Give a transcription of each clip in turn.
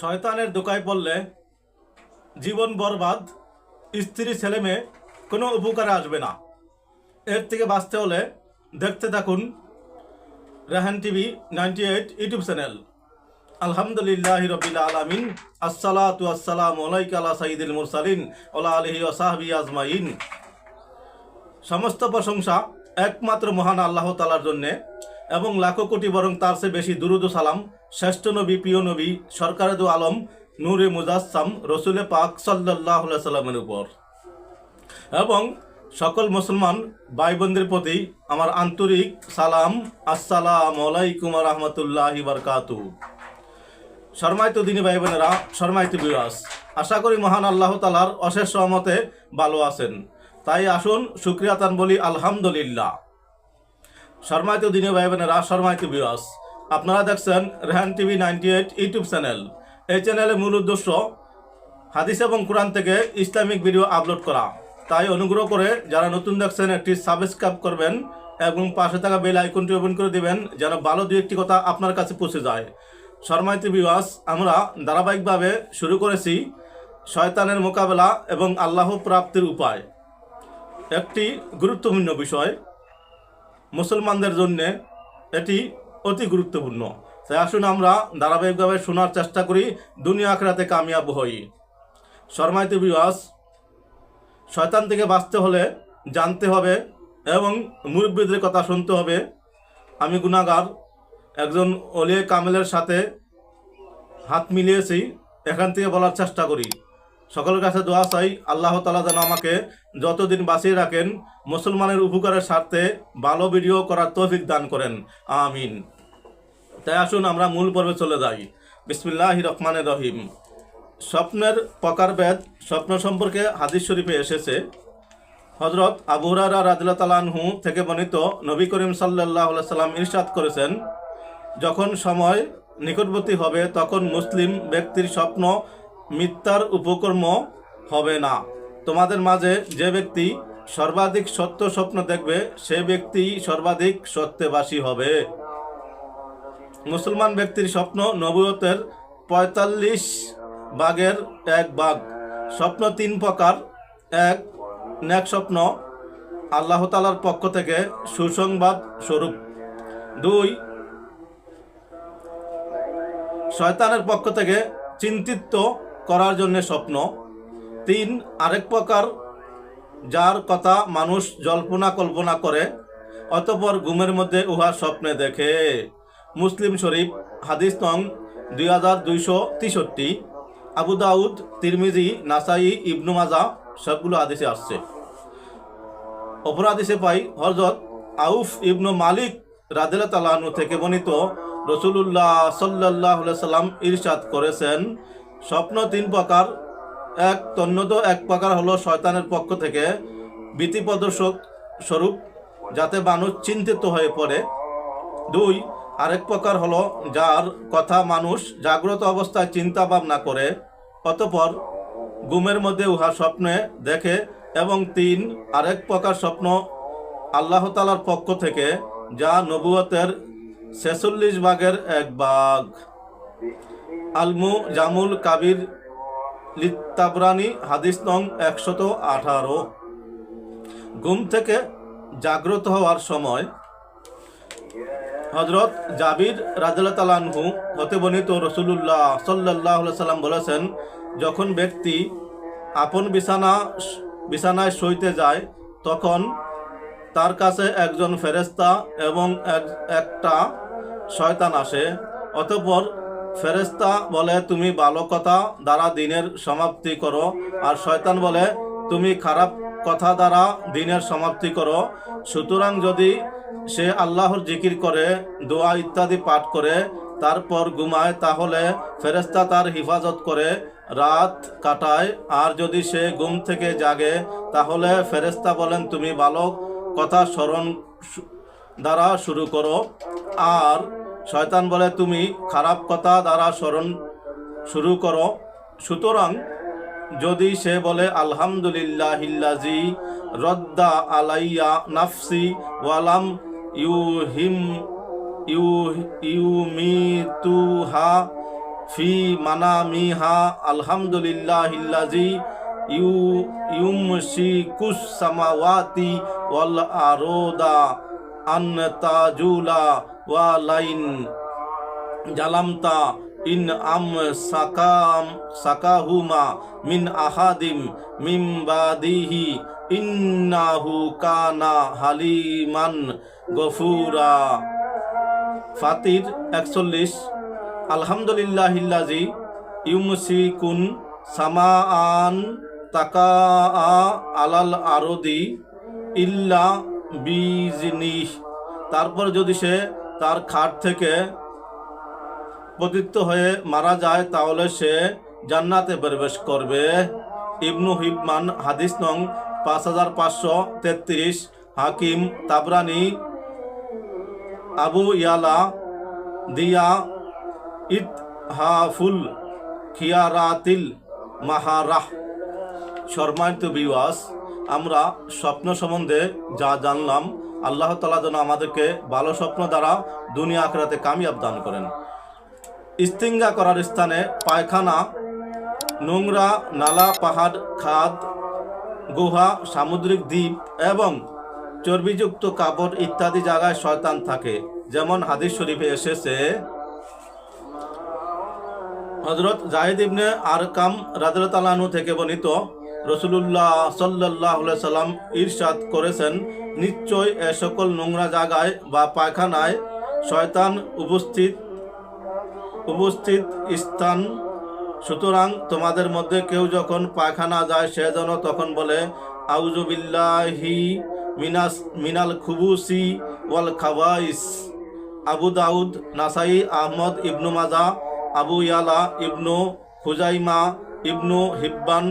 শয়তানের দোকায় পড়লে জীবন বরবাদ, স্ত্রী ছেলে মেয়ে, কোনো উপকারে আসবে না। এর থেকে বাঁচতে হলে দেখতে থাকুন Rehan TV ninety eight YouTube channel. আলহামদুলিল্লাহ রবিল আলমিন, আসসালাতু আসসালাম আলাইকা আলা সাইদুল মুরসালিন ওলা আলহি ওসাহাবি আজমাইন। সমস্ত প্রশংসা একমাত্র মহান আল্লাহ তালার জন্যে এবং লাখো কোটি বরং তার চেয়ে বেশি দুরুদ সালাম শ্রেষ্ঠ নবী, প্রিয় নবী সরকারে আলম, নূরে মুজাসসাম, রসুলে পাক সাল্লাহ সাল্লামের উপর। এবং সকল মুসলমান ভাই বোনদের প্রতি আমার আন্তরিক সালাম, আসসালাম আলাইকুম রহমতুল্লাহ বারকাতু শর্মায়িত দিনী ভাই বোনেরা শর্মায়িত বিরাস আশা করি মহান আল্লাহ তালার অশেষ সহমতে ভালো আছেন। তাই আসুন সুক্রিয়াতান বলি, আলহামদুলিল্লাহ। শর্মায়িত দিনী ভাই বোনেরা শর্মায়িত বিরাস আপনারা দেখছেন Rehan TV ninety eight YouTube channel. এই চ্যানেলের মূল উদ্দেশ্য, হাদিস এবং কোরআন থেকে ইসলামিক ভিডিও আপলোড করা। তাই অনুগ্রহ করে যারা নতুন দেখছেন একটি সাবস্ক্রাইব করবেন এবং পাশে থাকা বেল আইকনটি ওপেন করে দেবেন যেন ভালো দু একটি কথা আপনার কাছে পৌঁছে যায়। শর্মাইত বিবাস আমরা ধারাবাহিকভাবে শুরু করেছি শয়তানের মোকাবেলা এবং আল্লাহ প্রাপ্তির উপায়। একটি গুরুত্বপূর্ণ বিষয়, মুসলমানদের জন্যে এটি অতি গুরুত্বপূর্ণ। তাই আসুন আমরা ধারাবাহিকভাবে শোনার চেষ্টা করি, দুনিয়া আখড়াতে কামিয়াব হই। শর্মাইত বিবাস শয়তান থেকে বাঁচতে হলে জানতে হবে এবং মুরব্বীদের কথা শুনতে হবে। আমি গুণাগার, একজন অলিয়ে কামেলের সাথে হাত মিলিয়েছি, এখান থেকে বলার চেষ্টা করি। সকলের কাছে দোয়া চাই, আল্লাহ তালা যেন আমাকে যতদিন বাঁচিয়ে রাখেন, মুসলমানের উপকারের স্বার্থে ভালো ভিডিও করার তৌফিক দান করেন। আমিন। তাই আসুন আমরা মূল পর্বে চলে যাই। বিসমিল্লাহ রহমানের রহিম। স্বপ্নের প্রকারভেদ, স্বপ্ন সম্পর্কে হাদিস শরীফে এসেছে। হজরত আবুরারা রাদিল্লা তালানহু থেকে বর্ণিত নবী করিম সাল্লাহ সাল্লাম ইরশাদ করেছেন, যখন সময় নিকটবর্তী হবে, তখন মুসলিম ব্যক্তির স্বপ্ন মিথ্যার উপকর্ম হবে না। তোমাদের মাঝে যে ব্যক্তি সর্বাধিক সত্য স্বপ্ন দেখবে, সে ব্যক্তি সর্বাধিক সত্যবাসী হবে। মুসলমান ব্যক্তির স্বপ্ন নবুয়তের পঁয়তাল্লিশ বাঘের এক বাঘ স্বপ্ন তিন প্রকার। এক ন্যাক স্বপ্ন, আল্লাহ তালার পক্ষ থেকে সুসংবাদ স্বরূপ। দুই, শয়তানের পক্ষ থেকে চিন্তিত করার জন্য স্বপ্ন। তিন, আরেক প্রকার যার কথা মানুষ জল্পনা কল্পনা করে, অতপর ঘুমের মধ্যে উহা স্বপ্নে দেখে। মুসলিম শরীফ, হাদিস নং দুই হাজার দুইশো তেষট্টি, আবু দাউদ, তিরমিজি, নাসাই, ইবনু মাজা, সবগুলো হাদিসে আসছে। অপর পাই হরজত আউফ ইবনু মালিক রাদিল তালাহনু থেকে বর্ণিত রসুল্লাহ সাল্লাহ সাল্লাম ইরশাদ করেছেন স্বপ্ন তিন প্রকার। এক তন্নত এক প্রকার হলো শয়তানের পক্ষ থেকে ভীতি প্রদর্শক স্বরূপ, যাতে মানুষ চিন্তিত হয়ে পড়ে। দুই, আরেক প্রকার হলো যার কথা মানুষ জাগ্রত অবস্থায় চিন্তা ভাবনা করে, অতপর ঘুমের মধ্যে উহা স্বপ্নে দেখে এবং তিন, আরেক প্রকার স্বপ্ন আল্লাহ তালার পক্ষ থেকে, যা নবুয়তের ছেচল্লিশ ভাগের এক ভাগ। আলমু জামুল কাবির লিত্তাবরানি হাদিস নং একশত আঠারো। ঘুম থেকে জাগ্রত হওয়ার সময় হজরত জাবির রাজু হতে বর্ণিত রসুল্লাহ সাল্লাহ সাল্লাম বলেছেন, যখন ব্যক্তি আপন বিছানা বিছানায় শুইতে যায়, তখন তার কাছে একজন ফেরেস্তা এবং এক- একটা শয়তান আসে, অতঃপর ফেরেস্তা বলে, তুমি ভালো কথা দ্বারা দিনের সমাপ্তি করো, আর শয়তান বলে, তুমি খারাপ কথা দ্বারা দিনের সমাপ্তি করো। সুতরাং যদি সে আল্লাহর জিকির করে, দোয়া ইত্যাদি পাঠ করে, তারপর ঘুমায়, তাহলে ফেরেস্তা তার হিফাজত করে রাত কাটায়। আর যদি সে ঘুম থেকে জাগে, তাহলে ফেরেস্তা বলেন, তুমি ভালো কথা স্মরণ দ্বারা শুরু করো। আর শয়তান বলে, তুমি খারাপ কথা দ্বারা স্মরণ শুরু করো। সুতরাং যদি সে বলে, আলহামদুলিল্লাহিল্লাজি রদ্দা আলাইয়া নাফসি ওয়ালাম ইউ হিম ইউ ইউ মি তু হা ফি মানামিহা, আলহামদুলিল্লাহিল্লাজি ইউ, ইউমশিকুস সামাওয়াতি ওয়াল আরোদা আন তাজুলা ওয়া জালামতা ইন আম সাকাম সাকাহুমা মিন আহাদিম মিম বাদিহি ইন্নাহু কানা হালিমান গফুরা। ফাতির একচল্লিশ। আলহামদুলিল্লাহিল্লাজি ইউমসিকুন সামাআন তাকা আলাল আরদি ইল্লা বিজনিহ। তারপর যদি সে তার খাট থেকে পতিত হয়ে মারা যায়, তাহলে সে জান্নাতে প্রবেশ করবে। ইবনু হিবমান, হাদিস নং পাঁচ হাজার পাঁচশো তেত্রিশ, হাকিম, তাবরানি, আবু ইয়ালা, দিয়া ইত হাফুল খিয়ারাতিল মাহারাহ। সম্মানিত বিওয়াস আমরা স্বপ্ন সম্বন্ধে যা জানলাম আল্লাহ তালা যেন আমাদেরকে ভালো স্বপ্ন দ্বারা দুনিয়া আখরাতে কামিয়াব দান করেন। ইস্তিঙ্গা করার স্থানে পায়খানা, নোংরা নালা, পাহাড়, খাদ, গুহা, সামুদ্রিক দ্বীপ এবং চর্বিযুক্ত কাপড় ইত্যাদি জায়গায় শয়তান থাকে। যেমন হাদিস শরীফে এসেছে হজরত জাহিদ ইবনে আরকাম রাজরতালানু থেকে বর্ণিত রসুলুল্লাহ সাল্লাহ সাল্লাম ইরশাদ করেছেন, নিশ্চয় এ সকল নোংরা জায়গায় বা পায়খানায় শয়তান উপস্থিত উপস্থিত স্থান। সুতরাং তোমাদের মধ্যে কেউ যখন পায়খানা যায়, সে যেন তখন বলে আউজুবিল্লাহি মিনাস, মিনাল খুবুসি ওয়াল খাবাইস। আবু দাউদ, নাসাই আহমদ ইবনু মাজা, আবু ইয়ালা ইবনু হুজাইমা ইবনু হিব্বান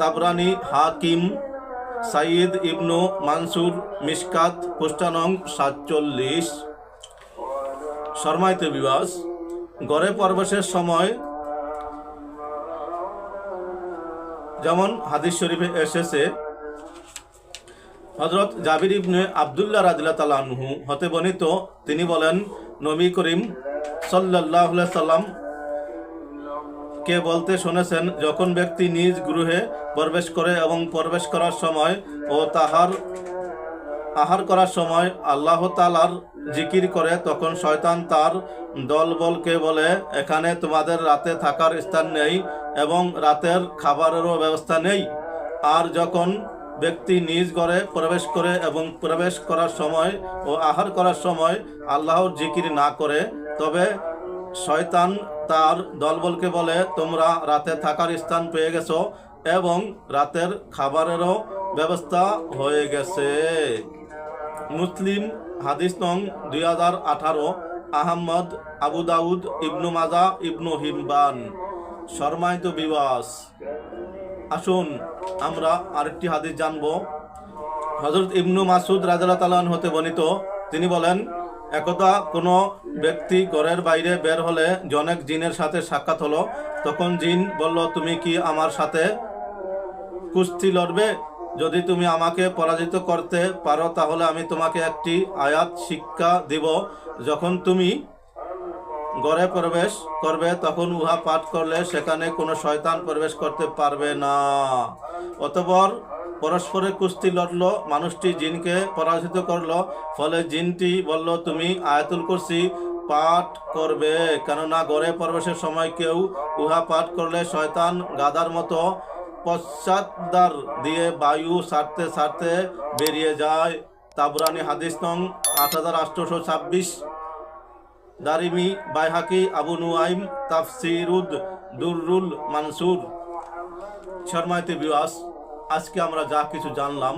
তাবরানি, হাকিম সাইদ ইবনু মানসুর মিসকাত পুষ্টানং সাতচল্লিশ। শর্মাইতে বিবাস, গড়ে পরবেশের সময় যেমন হাদিস শরীফে এসেছে হজরত জাবির ইবনে আবদুল্লাহ রাদিল্লা তালাহু হতে বর্ণিত, তিনি বলেন, নবী করিম সাল্লাহ সাল্লাম কে বলতে শুনেছেন, যখন ব্যক্তি নিজ গৃহে প্রবেশ করে এবং প্রবেশ করার সময় ও তাহার, আহার করার সময় আল্লাহ তালার জিকির করে, তখন শয়তান তার দলবলকে বলে, এখানে তোমাদের রাতে থাকার স্থান নেই এবং রাতের খাবারেরও ব্যবস্থা নেই। আর যখন ব্যক্তি নিজ ঘরে প্রবেশ করে এবং প্রবেশ করার সময় ও আহার করার সময় আল্লাহর জিকির না করে, তবে শয়তান তার দলবলকে বলে, তোমরা রাতে থাকার স্থান পেয়ে গেছো এবং রাতের খাবারেরও ব্যবস্থা হয়ে গেছে। মুসলিম হাদিস নং দুই হাজার আঠারো, আহম্মদ, আবু দাউদ, ইবনু মাজা, ইবনু হিমবান। শর্মায়িত বিবাস। আসুন, আমরা আরেকটি হাদিস জানব। হজরত ইবনু মাসুদ রাজাল তালান হতে বর্ণিত। তিনি বলেন একদা কোনো ব্যক্তি ঘরের বাইরে বের হলে জনেক জিনের সাথে সাক্ষাৎ হলো, তখন জিন বলল, তুমি কি আমার সাথে কুস্তি লড়বে? যদি তুমি আমাকে পরাজিত করতে পারো, তাহলে আমি তোমাকে একটি আয়াত শিক্ষা দিব। যখন তুমি ঘরে প্রবেশ করবে, তখন উহা পাঠ করলে সেখানে কোনো শয়তান প্রবেশ করতে পারবে না। অতপর পরস্পরে কুস্তি লড়ল, মানুষটি জিনকে পরাজিত করল, ফলে জিনটি বলল, তুমি আয়াতুল কুরসি পাঠ করবে, কেননা গড়ে প্রবেশের সময় কেউ উহা পাঠ করলে শয়তান গাদার মতো পশ্চাৎদার দিয়ে বায়ু সারতে সারতে বেরিয়ে যায়। তাবরানি হাদিস নং আট হাজার আটশোশো ছাব্বিশ। দারিমি বাইহাকি, আবু নুয়াইম তাফসিরুদ দুররুল মানসুর। শর্মাইতে বিওয়াস। আজকে আমরা যা কিছু জানলাম,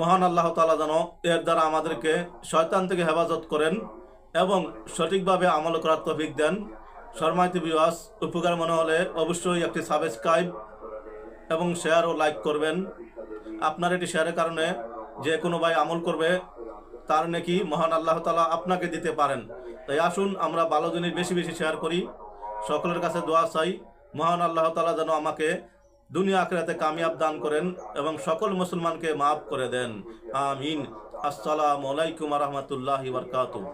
মহান আল্লাহ তালা যেন এর দ্বারা আমাদেরকে শয়তান থেকে হেফাজত করেন এবং সঠিকভাবে আমল করার তফিক দেন। শর্মাইতে বিওয়াস উপকার মনে হলে অবশ্যই একটি সাবস্ক্রাইব এবং শেয়ার ও লাইক করবেন। আপনার এটি শেয়ারের কারণে যে কোনো ভাই আমল করবে, তার নাকি মহান আল্লাহ তালা আপনাকে দিতে পারেন। তাই আসুন, আমরা ভালো জিনিস বেশি বেশি শেয়ার করি। সকলের কাছে দোয়া চাই, মহান আল্লাহ তালা যেন আমাকে দুনিয়া আখেরাতে কামিয়াব দান করেন এবং সকল মুসলমানকে মাফ করে দেন। আমিন। আসসালামু আলাইকুম রহমতুল্লাহ বরকাতুহ।